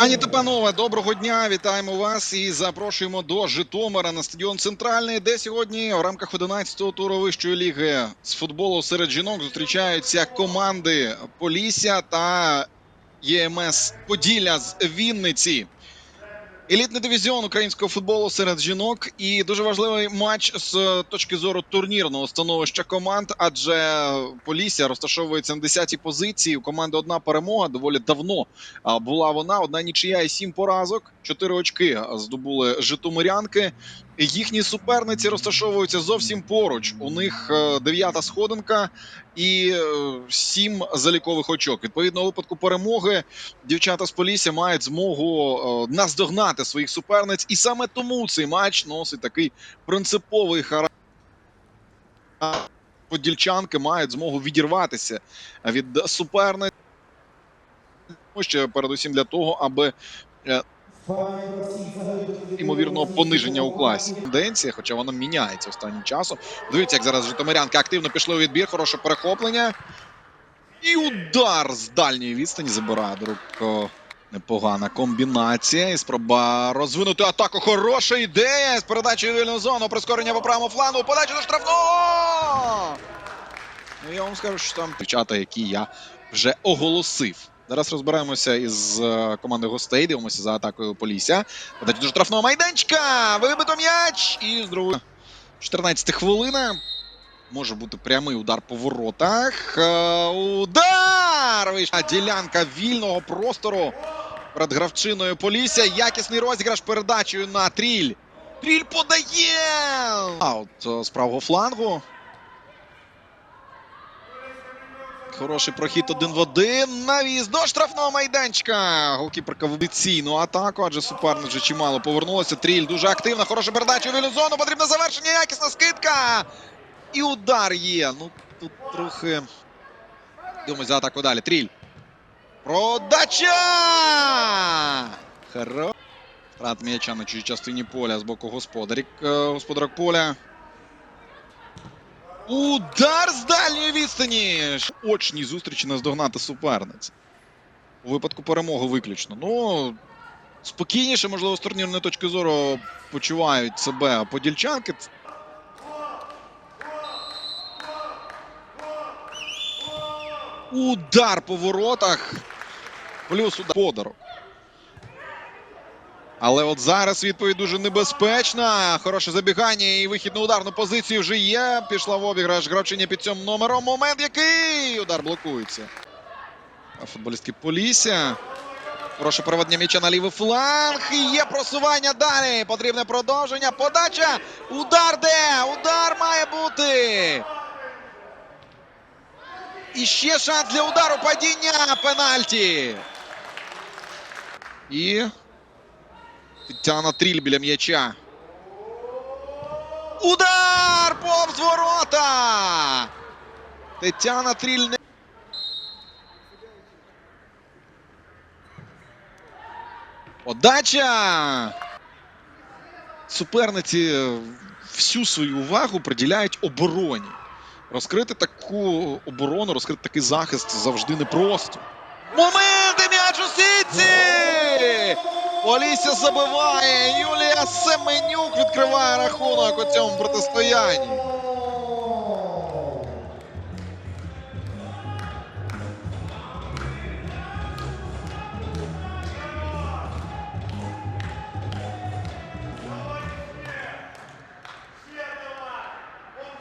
Пані та доброго дня! Вітаємо вас і запрошуємо до Житомира на стадіон Центральний, де сьогодні в рамках 11-го туру вищої ліги з футболу серед жінок зустрічаються команди Полісся та ЄМС Поділля з Вінниці. Елітний дивізіон українського футболу серед жінок і дуже важливий матч з точки зору турнірного становища команд, адже Полісся розташовується на 10-й позиції. У команди одна перемога. Доволі давно була вона. Одна нічия і сім поразок. Чотири очки здобули житомирянки. Їхні суперниці розташовуються зовсім поруч. У них е, дев'ята сходинка і е, сім залікових очок. Відповідно, у випадку перемоги дівчата з Полісся мають змогу е, наздогнати своїх суперниць, і саме тому цей матч носить такий принциповий характер. Подільчанки мають змогу відірватися від суперниць. Що передусім для того, аби ймовірного пониження у класі. Тенденція, хоча воно міняється останнім часом. Дивіться, як зараз житомирянки активно пішли у відбір, хороше перехоплення. І удар з дальньої відстані забирає до рук. Непогана комбінація. І спроба розвинути атаку. Хороша ідея. З передачею вільну зону. Прискорення по правому флангу. Подача до штрафного. Ну, я вам скажу, що там дівчата, які я вже оголосив. Зараз розбираємося із е, командою гостей. Дивимося за атакою Полісся. Подача до штрафного майданчика. Вибито м'яч. І з другої 14 хвилина. Може бути прямий удар по воротах. Е, Удар! Вийшла ділянка вільного простору перед гравчиною Полісся. Якісний розіграш передачею на Тріль. Тріль подає! Аут е, з правого флангу. Хороший прохід один в один. Навіз до штрафного майданчика. Голкіперка в атаку, адже суперник вже чимало повернулося. Тріль дуже активна. Хороша передача у вільну зону. Потрібне завершення. Якісна скидка. І удар є. Ну тут трохи. Дивимось за атаку далі. Тріль. Продача! Хоро. Втрат м'яча на чужій частині поля з боку господарік. е, Господарок поля. Удар з дальньої відстані. Очній зустрічі наздогнати суперниць. У випадку перемоги виключно. Ну, спокійніше, можливо, з турнірної точки зору почувають себе подільчанки. Удар по воротах. Плюс удар подарок. Але от зараз відповідь дуже небезпечна. Хороше забігання і вихід на ударну позицію вже є. Пішла в обіграш гравчиня під цим номером. Момент який удар блокується. А Футболістки Полісся. Хороше проведення м'яча на лівий фланг. І є просування далі. Потрібне продовження. Подача. Удар де? Удар має бути. І ще шанс для удару. Падіння. Пенальті. І Тетяна Тріль біля м'яча. Удар! Повз ворота! Тетяна Тріль не. Подача! Суперниці всю свою увагу приділяють обороні. Розкрити таку оборону, розкрити такий захист завжди непросто. Моменти м'яч у сітці! Полісся забиває. Юлія Семенюк відкриває рахунок у цьому протистоянні.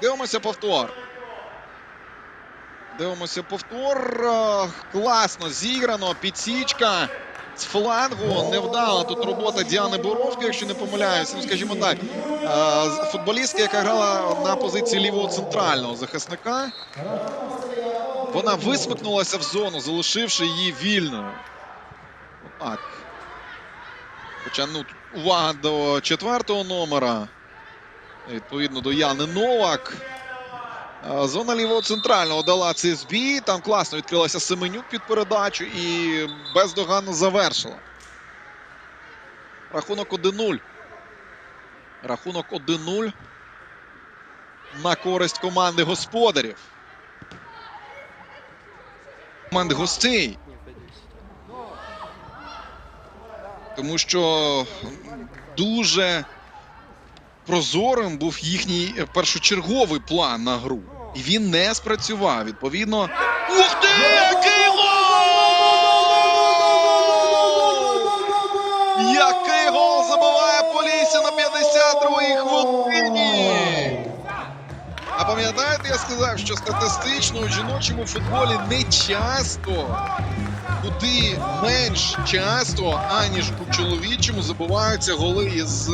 Дивимося повтор. Дивимося повтор. Класно зіграно. Підсічка з флангу. Невдала тут робота Діани Боровської, якщо не помиляюся. Ну, скажімо так. Е, Футболістка, яка грала на позиції лівого центрального захисника. Вона висмикнулася в зону, залишивши її вільною. Отак. Хоча ну, увага до четвертого номера. Відповідно до Яни Новак. Зона лівого центрального дала цей збій. Там класно відкрилася Семенюк під передачу і бездоганно завершила. Рахунок 1-0. Рахунок 1-0 на користь команди господарів. Команди гостей. Тому що дуже прозорим був їхній е, першочерговий план на гру. І він не спрацював. Відповідно. Ух ти! Який гол! Який гол забиває Полісся на 52-й хвилині! А пам'ятаєте, я сказав, що статистично у жіночому футболі не часто, куди менш часто, аніж у чоловічому, забиваються голи із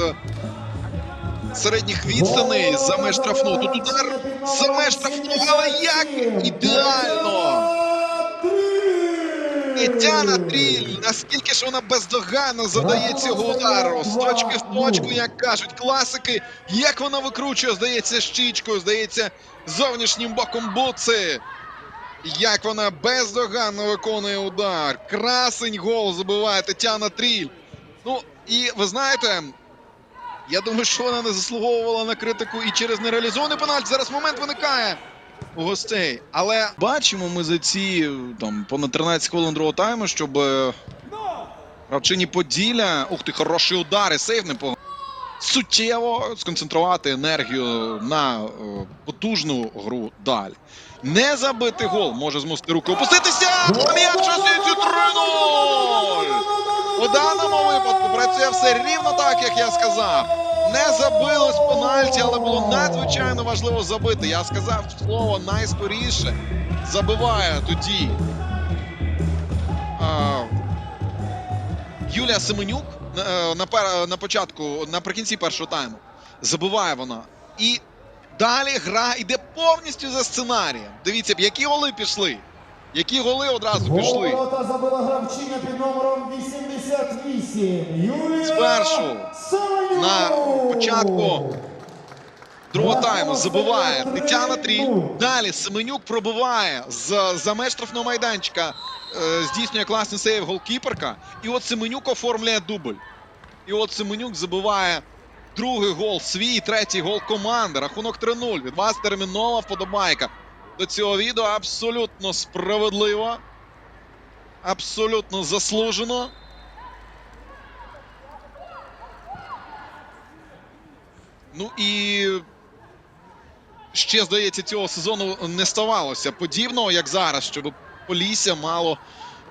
середніх відстаней за меж штрафного. Тут удар за меж штрафного, але як ідеально! Тетяна Тріль, наскільки ж вона бездоганно завдає цього удару. З точки в точку, як кажуть класики, як вона викручує, здається, щічкою, здається, зовнішнім боком буци. Як вона бездоганно виконує удар. Красень гол забиває Тетяна Тріль. Ну, і ви знаєте, я думаю, що вона не заслуговувала на критику і через нереалізований пенальті. Зараз момент виникає у гостей. Але бачимо ми за ці там понад 13 хвилин другого тайму, щоб е, гравчині Поділля. Ух ти, хороший удар і сейв непоганий. Суттєво сконцентрувати енергію на е, потужну гру далі. Не забити гол може змусити руки опуститися. М'яч у 3-0! У даному випадку працює все рівно так, як я сказав. Не забили з пенальті, але було надзвичайно важливо забити. Я сказав слово найскоріше. Забиває тоді. А, Юлія Семенюк на, е, на, на початку, наприкінці першого тайму. Забиває вона. І далі гра йде повністю за сценарієм. Дивіться, б, які голи пішли. Які голи одразу пішли. Ворота забила гравчиня під номером 88. Юлія Спершу Семенюк. на початку Другого тайму забиває Тетяна Тріль. Далі Семенюк пробиває з за меж штрафного майданчика. е, здійснює класний сейв голкіперка. І от Семенюк оформлює дубль. І от Семенюк забиває другий гол свій, третій гол команди. Рахунок 3-0. Від вас термінова вподобайка. До цього відео абсолютно справедливо. Абсолютно заслужено. Ну і ще, здається, цього сезону не ставалося подібного, як зараз, щоб Полісся мало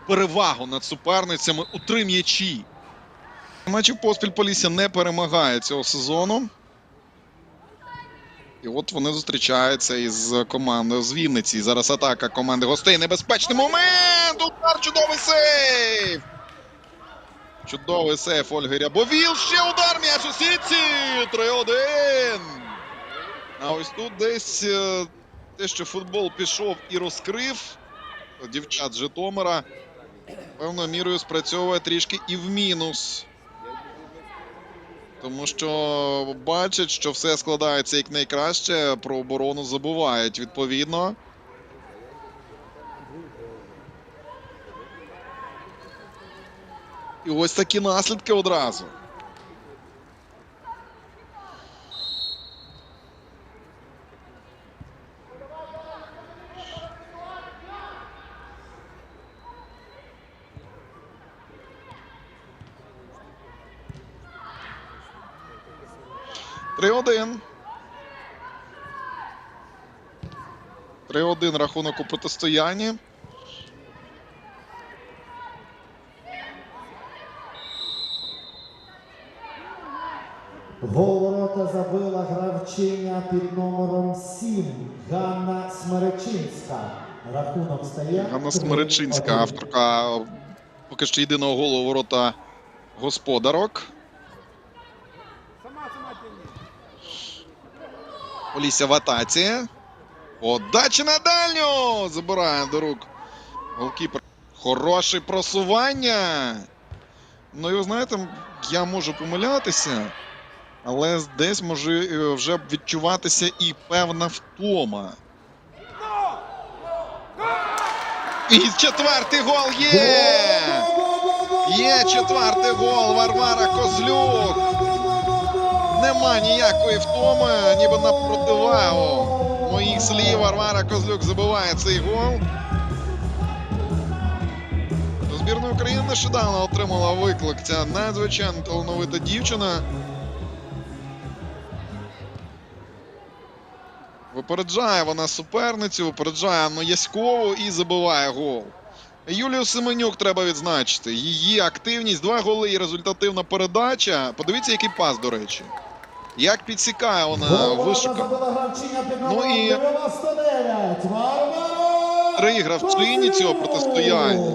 перевагу над суперницями у три м'ячі. Матчів поспіль Полісся не перемагає цього сезону. І от вони зустрічаються із командою з Вінниці. Зараз атака команди гостей. Небезпечний момент! Удар! Чудовий сейв! Чудовий сейф Ольги Рябовіл. Ще удар м'яч у сітці! 3-1. А ось тут десь е, те, що футбол пішов і розкрив дівчат Житомира, певною мірою спрацьовує трішки і в мінус. Тому що бачать, що все складається як найкраще, про оборону забувають відповідно. І ось такі наслідки одразу. Три один. Три один рахунок у протистоянні. Говорота забила гравчиня під номером 7. Ганна Смеречинська. Рахунок стає. Ганна Смеречинська, авторка поки що єдиного голу ворота господарок. Полісся в атаці. Подача на дальню! Забирає до рук голкіпер. Хороше просування. Ну і ви знаєте, я можу помилятися, але десь може е, вже відчуватися і певна втома. І четвертий гол є! Є четвертий гол Варвара Козлюк. Нема ніякої втоми, ніби на противагу. Моїх слів Варвара Козлюк забиває цей гол. збірна України нещодавно отримала виклик. Ця надзвичайно талановита дівчина. Випереджає вона суперницю, випереджає Анну і забиває гол. Юлію Семенюк треба відзначити. Її активність, два голи і результативна передача. Подивіться, який пас, до речі. Як підсікає вона під Ну і 99. Варвара три гравчині цього протистояння.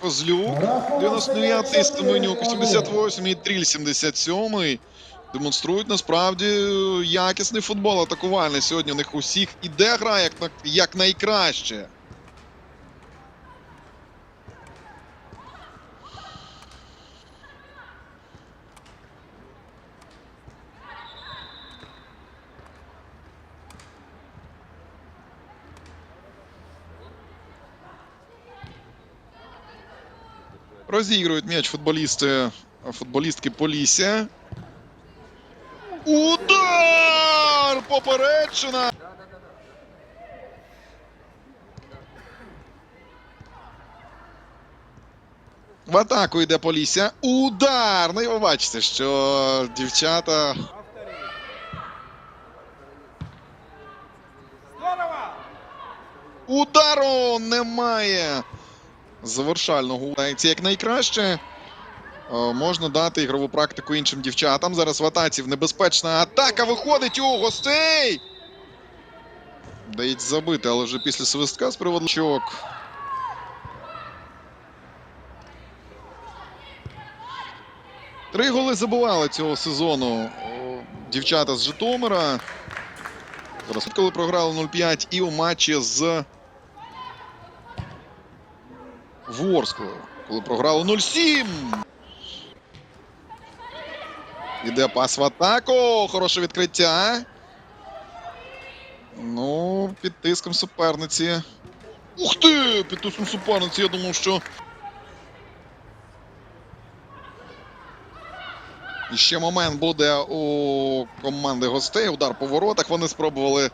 Козлюк, 99-й Стеменюк, 88-й Тріль, 77-й. Демонструють насправді якісний футбол атакувальний. Сьогодні у них усіх іде гра як, як найкраще. Розігрують м'яч футболісти, футболістки Полісся. Удар! Поперечина! В атаку йде Полісся. Удар! Ну і ви бачите, що дівчата Удару немає. Завершального. Це як найкраще. Е, Можна дати ігрову практику іншим дівчатам. Зараз в атаці небезпечна атака виходить у гостей. Дається забити, але вже після свистка з приводу очок. Три голи забивали цього сезону дівчата з Житомира. Зараз, коли програли 0-5 і у матчі з Ворсклою, коли програли 0-7. Іде пас в атаку. Хороше відкриття. Ну, під тиском суперниці. Ух ти! Під тиском суперниці. Я думав, що. І ще момент буде у команди гостей. Удар по воротах. Вони спробували.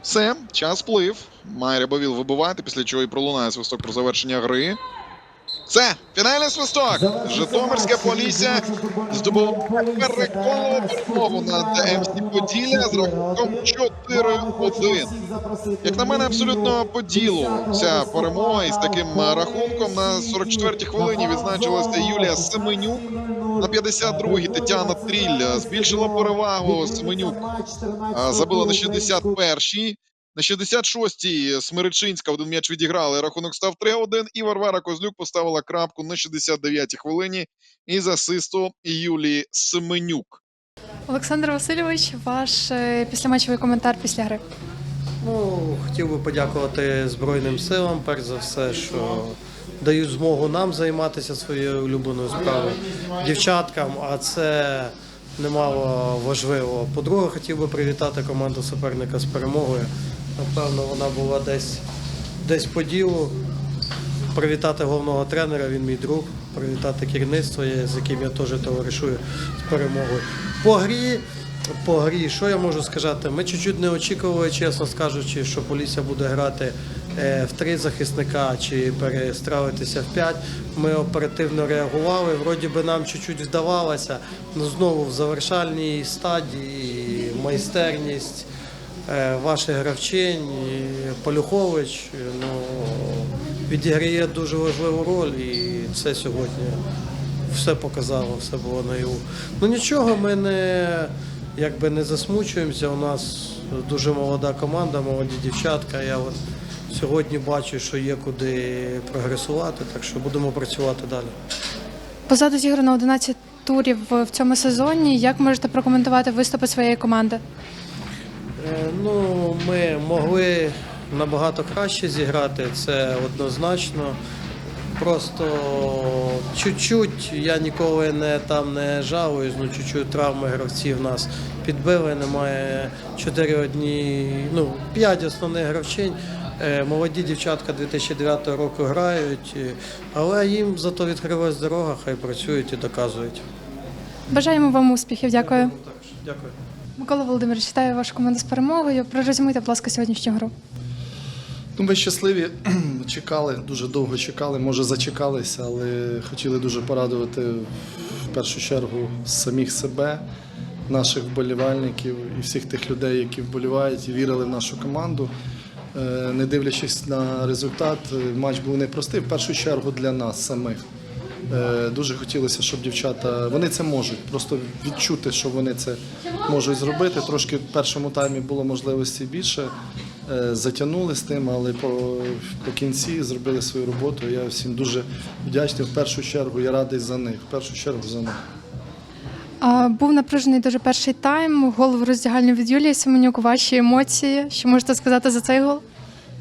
Все, час плив. Має Рябовіл вибивати, після чого і пролунає свисток про завершення гри. Це фінальний свисток. Житомирське Полісся здобуває переконливу перемогу над МС Поділля з рахунком 4-1. Як на мене, абсолютно по ділу ця перемога із таким рахунком на 44-й хвилині відзначилася Юлія Семенюк. На 52-й Тетяна Тріль збільшила перевагу. Семенюк забила на 61-й. На 66-й Смиричинська один м'яч відіграли. Рахунок став 3-1. І Варвара Козлюк поставила крапку на 69-й хвилині із асисту Юлії Семенюк. Олександр Васильович, ваш е, післяматчевий коментар після гри. Ну, хотів би подякувати Збройним силам, перш за все, що дають змогу нам займатися своєю улюбленою справою, дівчаткам, а це немало важливо. По-друге, хотів би привітати команду суперника з перемогою. Напевно, вона була десь, десь по ділу. Привітати головного тренера, він мій друг, привітати керівництво, з яким я теж товаришую з перемогою. По грі, по грі, що я можу сказати? Ми чуть-чуть не очікували, чесно скажучи, що Полісся буде грати е, в три захисника чи перестрелитися в п'ять. Ми оперативно реагували. Вроді би нам чуть-чуть вдавалося, але знову в завершальній стадії майстерність ваших гравчинь, і Полюхович ну, відіграє дуже важливу роль, і це сьогодні все показало, все було наяву. Ну нічого, ми не, якби не засмучуємося. У нас дуже молода команда, молоді дівчатка. Я от сьогодні бачу, що є куди прогресувати, так що будемо працювати далі. Позаду зіграно 11 турів в цьому сезоні. Як можете прокоментувати виступи своєї команди? Ну, ми могли набагато краще зіграти, це однозначно. Просто чуть-чуть, я ніколи не там не жалуюсь, ну чуть-чуть травми гравців нас підбили. Немає 4 одні, ну 5 основних гравчинь. Е, Молоді дівчатка 2009 року грають, але їм зато відкрилась дорога, хай працюють і доказують. Бажаємо вам успіхів. Дякую. Дякую. Микола Володимирович, вітаю вашу команду з перемогою. Прорезюмуйте, будь ласка, сьогоднішню гру. Ну, ми щасливі, чекали, дуже довго чекали, може зачекалися, але хотіли дуже порадувати в першу чергу самих себе, наших вболівальників і всіх тих людей, які вболівають і вірили в нашу команду. Е, Не дивлячись на результат, е, матч був непростий, в першу чергу для нас самих. Е, Дуже хотілося, щоб дівчата вони це можуть, просто відчути, що вони це можуть зробити. Трошки в першому таймі було можливості більше, е, затягнули з тим, але по, по кінці зробили свою роботу. Я всім дуже вдячний. В першу чергу я радий за них. В першу чергу за них. А, був напружений дуже перший тайм. Гол в роздягальні від Юлії Семенюк. Ваші емоції. Що можете сказати за цей гол?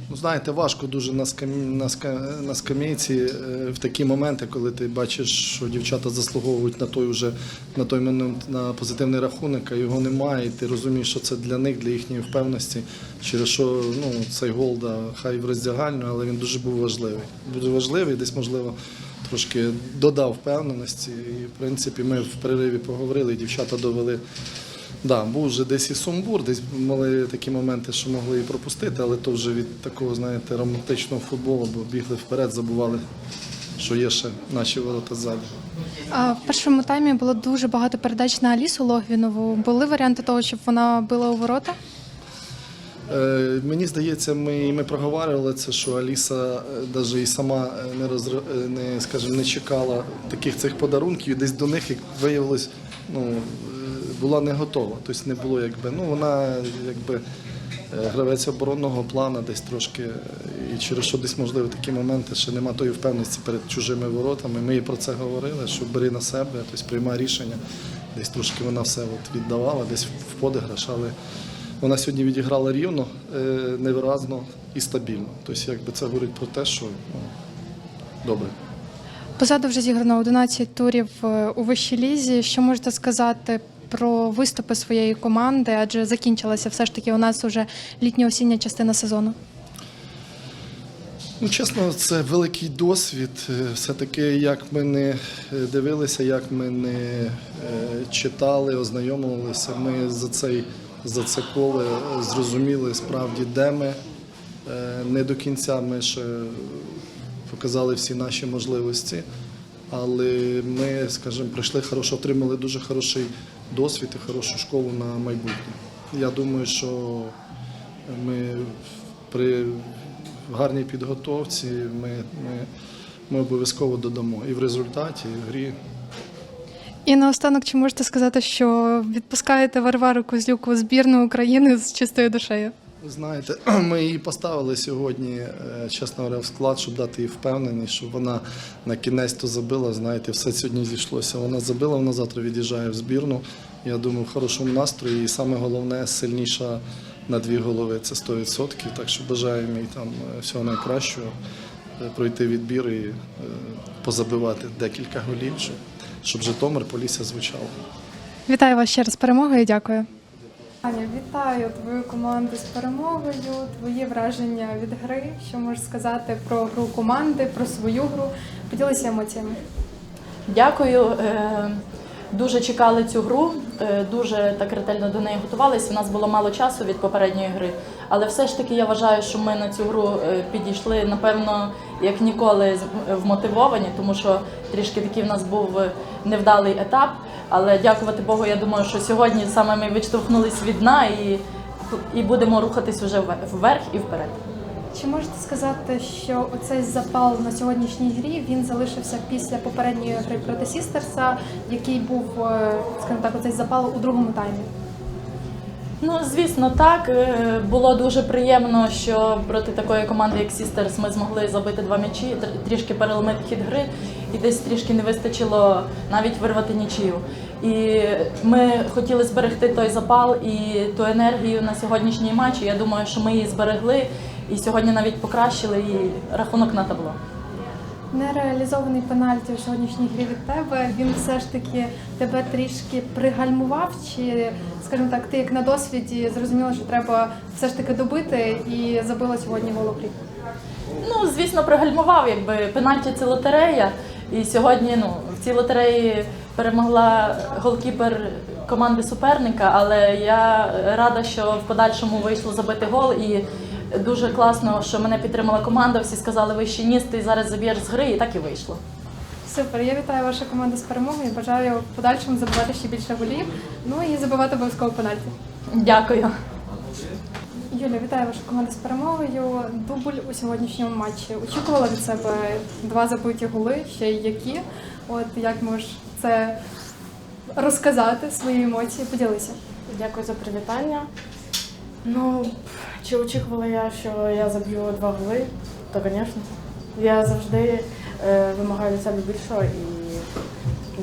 Ну, знаєте, важко дуже на, скам... на, ска- на скамейці е, в такі моменти, коли ти бачиш, що дівчата заслуговують на той уже на той момент на позитивний рахунок, а його немає. І ти розумієш, що це для них, для їхньої впевненості. Через що ну, цей гол, да, хай в роздягальню, але він дуже був важливий. Дуже важливий, десь можливо. Трошки додав впевненості, і в принципі ми в перериві поговорили, дівчата довели Да, був вже десь і сумбур, десь мали такі моменти, що могли і пропустити, але то вже від такого, знаєте, романтичного футболу, бо бігли вперед, забували, що є ще наші ворота ззаді. А, в першому таймі було дуже багато передач на Алісу Логвінову. Були варіанти того, щоб вона била у ворота? Е, мені здається, ми, ми проговорювали це, що Аліса навіть і сама е, не розр... е, не, скажімо, не чекала таких цих подарунків, і десь до них, як виявилось, ну, е, була не готова. Тобто не було якби, ну вона якби е, гравець оборонного плану десь трошки, е, і через що десь можливо такі моменти, що нема тої впевненості перед чужими воротами. Ми їй про це говорили, що бери на себе, тобто приймай рішення. Десь трошки вона все от віддавала, десь в подиграш, але вона сьогодні відіграла рівно, е, невиразно і стабільно. Тобто, якби це говорить про те, що ну, добре. Позаду вже зіграно 11 турів у вищій лізі. Що можете сказати про виступи своєї команди? Адже закінчилася все ж таки у нас уже літньо-осіння частина сезону. Ну, чесно, це великий досвід. Е, Все-таки, як ми не е, дивилися, як ми не е, читали, ознайомилися, ми за цей за це коло е, зрозуміли справді, де ми. Не до кінця ми ще показали всі наші можливості, але ми, скажімо, пройшли хорошо, отримали дуже хороший досвід і хорошу школу на майбутнє. Я думаю, що ми при гарній підготовці ми, ми, ми обов'язково додамо і в результаті, і в грі. І наостанок, чи можете сказати, що відпускаєте Варвару Козлюк збірну України з чистою душею? Ви знаєте, ми її поставили сьогодні, е, чесно говоря, в склад, щоб дати їй впевненість, щоб вона на кінець то забила. Знаєте, все сьогодні зійшлося. Вона забила, вона завтра від'їжджає в збірну. Я думаю, в хорошому настрої. І саме головне, сильніша на дві голови це 100%. Так що бажаємо їй там е, всього найкращого, е, пройти відбір і позабивати декілька голів, щоб, Житомир Полісся звучало. Вітаю вас ще раз перемогою. Дякую. Аня, вітаю твою команду з перемогою. Твої враження від гри. Що можеш сказати про гру команди, про свою гру? Поділися емоціями. Дякую. Е, Дуже чекали цю гру, е, дуже так ретельно до неї готувалися. У нас було мало часу від попередньої гри, але все ж таки я вважаю, що ми на цю гру е, підійшли напевно як ніколи вмотивовані, тому що трішки такий в нас був невдалий етап. Але дякувати Богу, я думаю, що сьогодні саме ми відштовхнулись від дна і, і будемо рухатись вже вверх- і вперед. Чи можете сказати, що оцей запал на сьогоднішній грі він залишився після попередньої гри проти Сістерса, який був, е, скажімо так, оцей запал у другому таймі? Ну, звісно, так. Е, Було дуже приємно, що проти такої команди, як Сістерс, ми змогли забити два м'ячі, трішки переломити хід гри, і десь трішки не вистачило навіть вирвати нічию. І ми хотіли зберегти той запал і ту енергію на сьогоднішній матч. І Я думаю, що ми її зберегли і сьогодні навіть покращили і рахунок на табло. Нереалізований пенальті у сьогоднішній грі від тебе. Він все ж таки тебе трішки пригальмував, чи, скажімо так, ти як на досвіді зрозуміла, що треба все ж таки добити і забила сьогодні гол у? Ну, звісно, пригальмував, якби пенальті це лотерея. І сьогодні ну, в цій лотереї перемогла голкіпер команди суперника, але я рада, що в подальшому вийшло забити гол і Дуже класно, що мене підтримала команда. Всі сказали, ви ще ніс, ти зараз заб'єш з гри, і так і вийшло. Супер, я вітаю вашу команду з перемогою. Бажаю в подальшому забивати ще більше голів. Ну і забивати обов'язково пенальті. Дякую. Юля, вітаю вашу команду з перемогою. Дубль у сьогоднішньому матчі. Очікувала від себе два забиті голи, ще й які. От як можеш це розказати свої емоції? Поділися. Дякую за привітання. Ну, чи очікувала я, що я заб'ю два голи, то, звісно. Я завжди е, вимагаю від себе більшого, і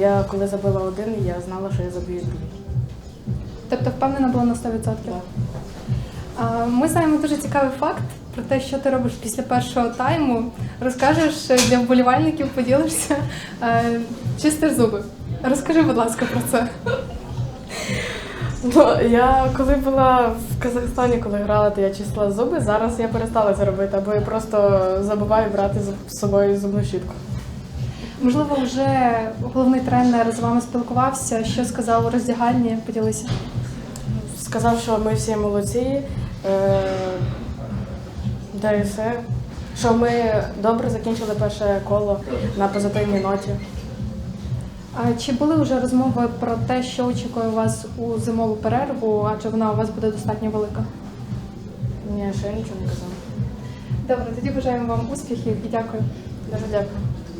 я коли забила один, я знала, що я заб'ю другий. Тобто впевнена була на 100%? Так. А, Ми знаємо дуже цікавий факт про те, що ти робиш після першого тайму. Розкажеш для вболівальників, поділишся, Е, чистиш зуби. Розкажи, будь ласка, про це. Ну, я коли була в Казахстані, коли грала, то я чистила зуби. Зараз я перестала це робити, або я просто забуваю брати з собою зубну щітку. Можливо, вже головний тренер з вами спілкувався. Що сказав у роздягальні? Поділися. Сказав, що ми всі молодці, е, да і все. Що ми добре закінчили перше коло на позитивній ноті. А чи були вже розмови про те, що очікує вас у зимову перерву, адже вона у вас буде достатньо велика? Ні, ще нічого не казав. Добре, тоді бажаємо вам успіхів і дякую. Дуже дякую.